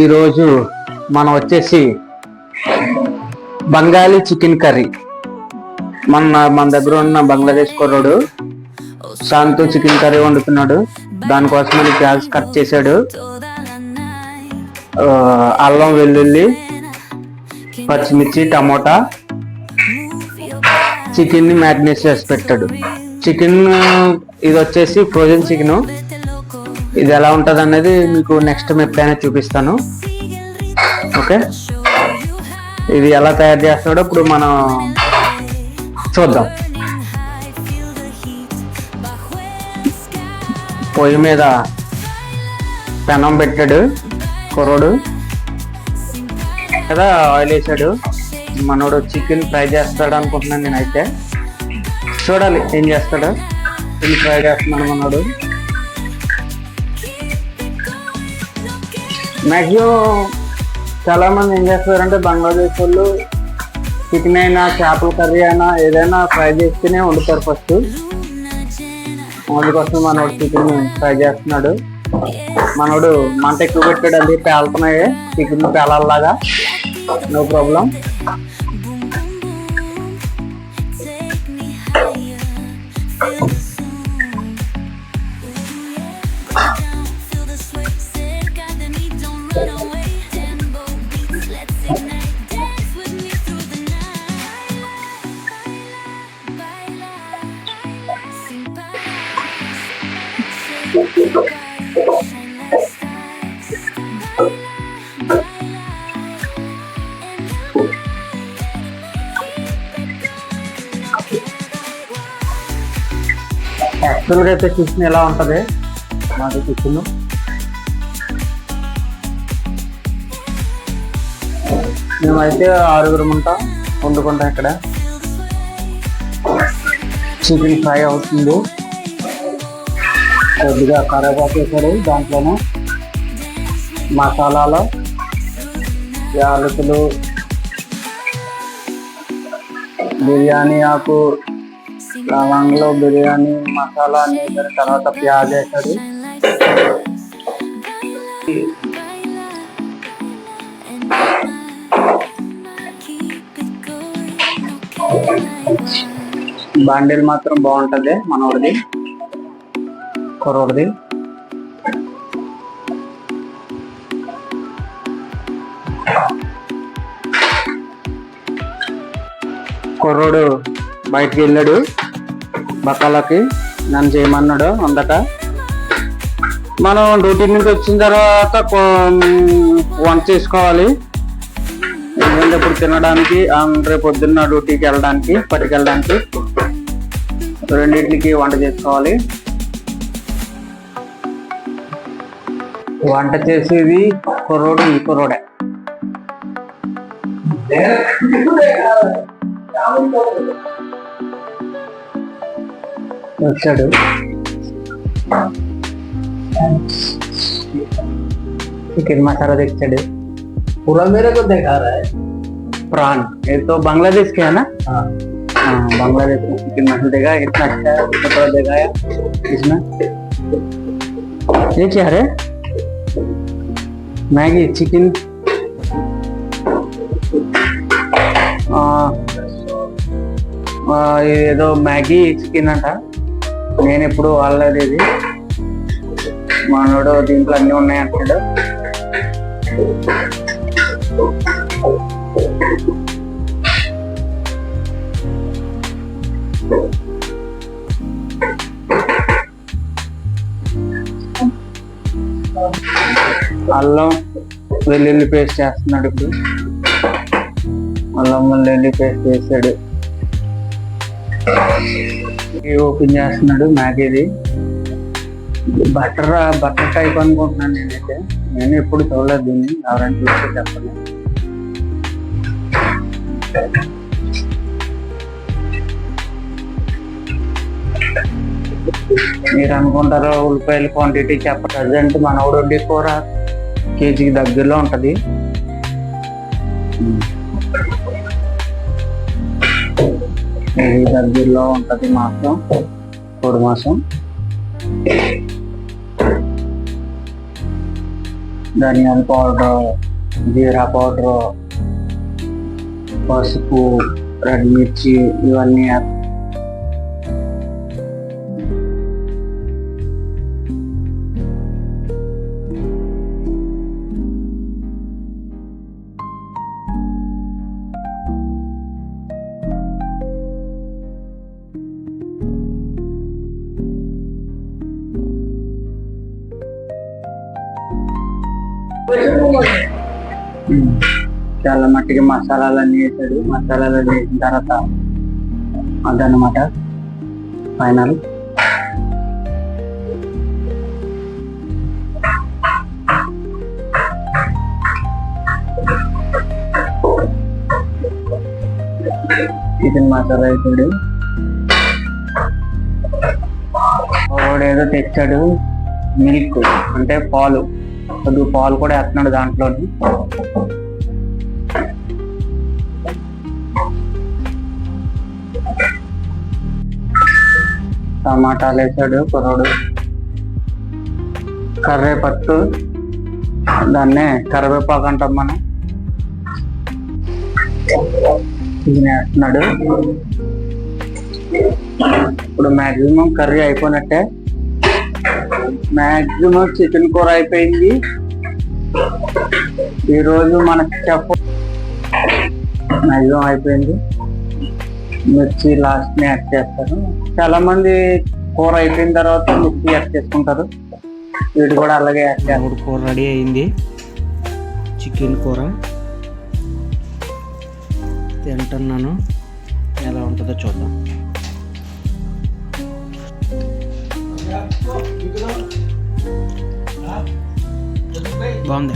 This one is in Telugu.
ఈరోజు మనం వచ్చేసి బంగాలీ చికెన్ కర్రీ. మన మన దగ్గర ఉన్న బంగ్లాదేశ్ కుర్రాడు శాంతు చికెన్ కర్రీ వండుతున్నాడు. దానికోసం గ్యాస్ కట్ చేశాడు. అల్లం వెల్లుల్లి పచ్చిమిర్చి టమోటా చికెన్ని మ్యారినేట్ చేసి పెట్టాడు. చికెన్ ఇది వచ్చేసి ఫ్రోజన్ చికెన్ ఇది ఎలా ఉంటుంది అనేది మీకు నెక్స్ట్ ఎప్పుడైనా చూపిస్తాను. ఓకే ఇది ఎలా తయారు చేస్తాడో ఇప్పుడు మనం చూద్దాం. పొయ్యి మీద పెనం పెట్టాడు కుర్రోడు. కదా ఆయిల్ వేసాడు. మనోడు చికెన్ ఫ్రై చేస్తాడు అనుకుంటున్నాను నేనైతే. చూడాలి ఏం చేస్తాడు. చికెన్ ఫ్రై చేస్తున్నాడు మనోడు. మ్యాక్సిమం చాలా మంది ఏం చేస్తారంటే బంగ్లాదేశ్ వాళ్ళు చికెన్ అయినా చేపల కర్రీ అయినా ఏదైనా ఫ్రై చేస్తేనే వండుతారు ఫస్ట్ అందుకోసం మనోడు చికెన్ ఫ్రై చేస్తున్నాడు. మనోడు మంట ఎక్కువ పెట్టాడు అది పేలుతున్నాయి. చికెన్ పేలాలాగా నో ప్రాబ్లం యాక్చువల్గా అయితే కిచెన్ ఎలా ఉంటుంది? మాది కిచెన్ మేమైతే ఆరుగురం ఉంటాం వండుకుంటాం ఇక్కడ. చికెన్ ఫ్రై అవుతుంది. కొద్దిగా కరివేపాకు వేసాడు దాంట్లోనే మసాలాలు యాలకులు బిర్యానీ ఆకు లవంగలో బిర్యానీ మసాలా అన్ని వేసాడు తర్వాత ప్యాజ్ వేసాడు బండిల్ మాత్రం బాగుంటుంది మనోడిది. కుర్రోడిది కుర్రోడు బయటికి వెళ్ళాడు. బక్కలకి నన్ను చేయమన్నాడు అందట. మనం డ్యూటీ నుంచి వచ్చిన తర్వాత వంట చేసుకోవాలి. ఎందుకంటే ఇప్పుడు తినడానికి రేపు పొద్దున్న డ్యూటీకి వెళ్ళడానికి పట్టుకెళ్ళడానికి రెండింటికి వంట చేసుకోవాలి. వంట చేసేది కుర్రోడు ఈ కుర్రోడే వచ్చాడు చికెన్ మసాలా తెచ్చాడు पूरा मेरे को दिखा रहा है प्राण ये तो बांग्लादेश के है ना हाँ हाँ बांग्लादेश में चिकन मसाला देगा इतना अच्छा है उसने थोड़ा दिखाया इसमें ये क्या है మ్యాగీ చికెన్. ఏదో మ్యాగీ చికెన్ అంట. నేను ఎప్పుడు వాళ్ళది ఇది మనోడు దీంట్లో అన్నీ ఉన్నాయంటాడు అల్లం వెల్లుల్లి పేస్ట్ చేస్తున్నాడు ఇప్పుడు. అల్లం వెల్లుల్లి పేస్ట్ చేశాడు ఓపెన్ చేస్తున్నాడు మ్యాగీది బటర్ బటర్ టైప్ అనుకుంటున్నాను నేనైతే. నేను ఎప్పుడు చూడలేదు దీన్ని. ఎవరైనా చూస్తే చెప్పండి. మీరు అనుకుంటారో ఉల్లిపాయల క్వాంటిటీ చెప్ప ప్రజెంట్ మన వండి కూర. కేజీకి దగ్గరలో ఉంటుంది. కేజీ దగ్గరలో ఉంటుంది మాసం కోడి మాసం. ధనియాల పౌడర్ జీరా పౌడర్ పసుపు రెడ్ మిర్చి ఇవన్నీ చాలా మట్టికి మసాలాలన్నీ వేసాడు. మసాలాలన్నీ వేసిన తర్వాత అదన్నమాట ఫైనల్. చికెన్ మసాలా వేసాడు వాడు ఏదో తెచ్చాడు మిల్క్ అంటే పాలు. కొద్దిగా పాలు కూడా వేస్తున్నాడు దాంట్లోని. టమాటాలు వేసాడు కుర్రోడు. కర్రేపత్తు దాన్నే కరివేపాకు అంటాం మనం. వేస్తున్నాడు ఇప్పుడు మాక్సిమం కర్రీ అయిపోయినట్టే. మాక్సిమం చికెన్ కూర అయిపోయింది. ఈరోజు మనకి చెప్ప మ్యాక్సిమం అయిపోయింది. మిర్చి లాస్ట్ని యాడ్ చేస్తారు చాలా మంది కూర అయిపోయిన తర్వాత మిర్చి యాడ్ చేసుకుంటారు. వీటి కూడా అలాగే యాడ్ చేస్తారు కూర రెడీ అయింది. చికెన్ కూర. తింటున్నాను. ఎలా ఉంటుందో చూద్దాం. బాగుంది.